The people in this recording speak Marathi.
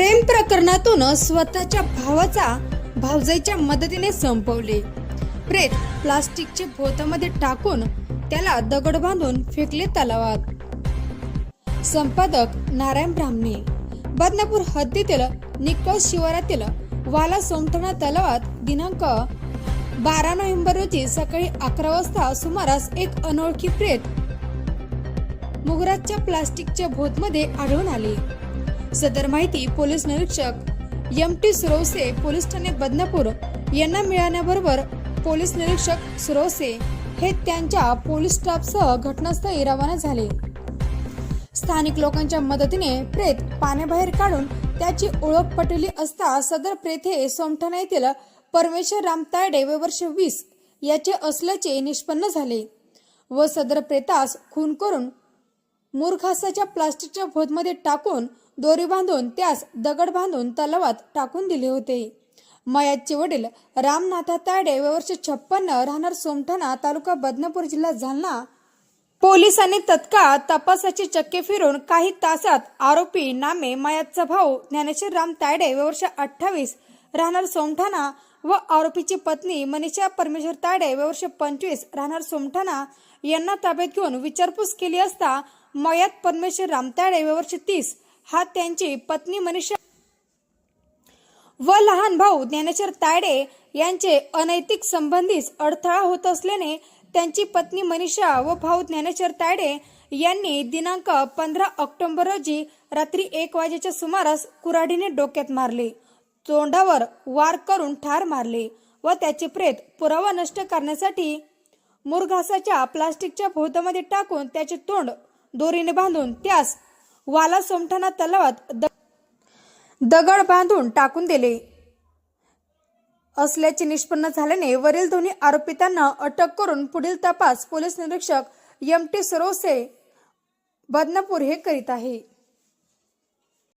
प्रेम प्रकरणातून स्वतःच्या भावाचा भावजाईच्या मदतीने संपवले. प्रेत प्लास्टिकचे भोतामध्ये टाकून त्याला दगड बांधून फेकले तलावात. संपादक नारायण ब्राह्मणे. बदनापूर हद्दीतील निकोस शिवारातील वाला सोमठणा तलावात दिनांक बारा नोव्हेंबर रोजी सकाळी अकरा वाजता सुमारास एक अनोळखी प्रेत मुगराच्या प्लास्टिकच्या भोतमध्ये आढळून आले. सदर माहिती पोलीस निरीक्षक एम टी सुरवसे पोलीस ठाणे बदनापूर यांना मिळाल्याबरोबर पोलीस निरीक्षक सुरवसे हे त्यांच्या पोलीस स्टाफसह घटनास्थळी रवाना झाले. स्थानिक लोकांच्या मदतीने प्रेत पाण्याबाहेर काढून त्याची ओळख पटली असता सदर प्रेत हे सोमठाणा येथील परमेश्वर राम तायडे व वर्ष वीस याचे असल्याचे निष्पन्न झाले व सदर प्रेतास खून करून मूर्खासाच्या प्लास्टिकच्या भोतमध्ये टाकून दोरी बांधून त्यास दगड बांधून तलावात टाकून दिले होते. मयाचे वडील रामनाथा तायडे वर्ष छप्पन्न राहणार सोमठाणा तालुका बदनापूर जिल्हा जालना. पोलिसांनी तत्काळ तपासाची चक्के फिरून काही तासात आरोपी नामे मयाचा भाऊ ज्ञानेश्वर राम तायडे वर्ष अठ्ठावीस राहणार सोमठाणा व आरोपीची पत्नी मनीषा परमेश्वर तायडे वर्ष पंचवीस राहणार सोमठाणा यांना ताब्यात घेऊन विचारपूस केली असता मयात परमेश्वर रामताळे तायडे वर्ष तीस. हा त्यांची पत्नी मनीषा व लहान भाऊ ज्ञानेश्वर तायडे यांचे अनैतिक संबंधीस अडथळा होत असल्याने त्यांची पत्नी मनीषा व भाऊ ज्ञानेश्वर तायडे यांनी दिनांक पंधरा ऑक्टोबर रोजी रात्री एक वाजेच्या सुमारास कुऱ्हाडीने डोक्यात मारले. तोंडावर वार करून ठार मारले व त्याचे प्रेत पुरावा नष्ट करण्यासाठी मुरघासाच्या प्लास्टिकच्या भोवतामध्ये टाकून त्याचे तोंड दोरीने बांधून त्यास वाला सोमठाणा तलावात द- दगड बांधून टाकून दिले. असल्याचे निष्पन्न झाल्याने वरील दोन्ही आरोपितांना अटक करून पुढील तपास पोलीस निरीक्षक एम टी सरोसे बदनापूर हे करीत आहे.